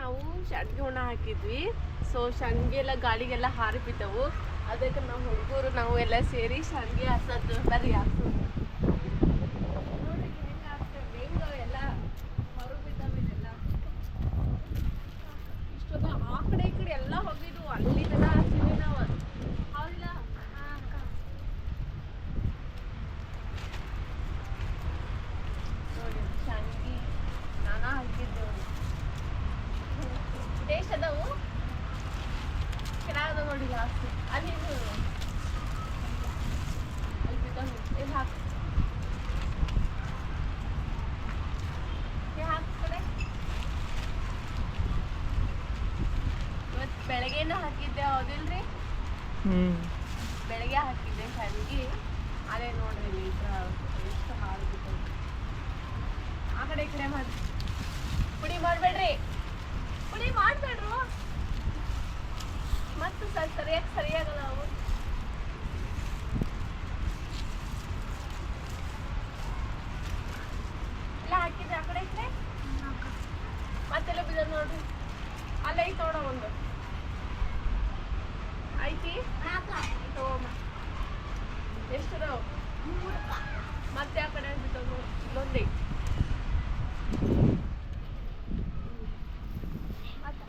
ನಾವು ಶಾಂಡ್ಗೆ ಒಣ ಹಾಕಿದ್ವಿ. ಸೊ ಶಾಂಡ್ಗೆ ಎಲ್ಲ ಗಾಳಿಗೆಲ್ಲ ಹಾರಿ ಬಿದ್ದವು ಅದಕ್ಕೆ ನಮ್ಮ ಹುಡುಗರು ನಾವು ಎಲ್ಲ ಸೇರಿ ಶಾಂಡ್ಗೆ ಹಾಸೋದು ಬರೀ ಹಾಕ್ತು ಇಷ್ಟೊಂದು ಆ ಕಡೆ ಈ ಕಡೆ ಎಲ್ಲ ಹೋಗಿದ್ವು. ಅಲ್ಲಿ ನೋಡಿ ಜಾಸ್ತಿ ಅಲ್ಲಿ ಅಲ್ಲಿ ಹಾಕು ಇವತ್ತು ಬೆಳಗ್ಗೆನೂ ಹಾಕಿದ್ದೆ ಹೌದಿಲ್ರಿ ಬೆಳಗ್ಗೆ ಹಾಕಿದ್ದೆ ಸಂಜೆ ಅದೇ ನೋಡ್ರಿ ಎಷ್ಟು ಹಾಲು ಆ ಕಡೆ ಈ ಕಡೆ ಮಾಡಿ ಪುಡಿ ಮಾಡಬೇಡ್ರಿ ಪುಡಿ ಮಾಡಬೇಡ್ರು ಸರಿಯಾಗಿ ಸರಿಯಾಗಲ್ಲ ಅವು ಇಲ್ಲ ಹಾಕಿದ್ದೆ ಆ ಕಡೆ ಮತ್ತೆಲ್ಲ ಬಿದ್ದ ನೋಡ್ರಿ. ಅಲ್ಲ ಐತೆ ನೋಡ ಒಂದು ಐತಿ ತಗೋಮ್ಮ ಎಷ್ಟು ಅದಾವು ಮತ್ತೆ ಆ ಕಡೆ ಬಿದ್ದವು ಇಲ್ಲೊಂದೇ ಮತ್ತ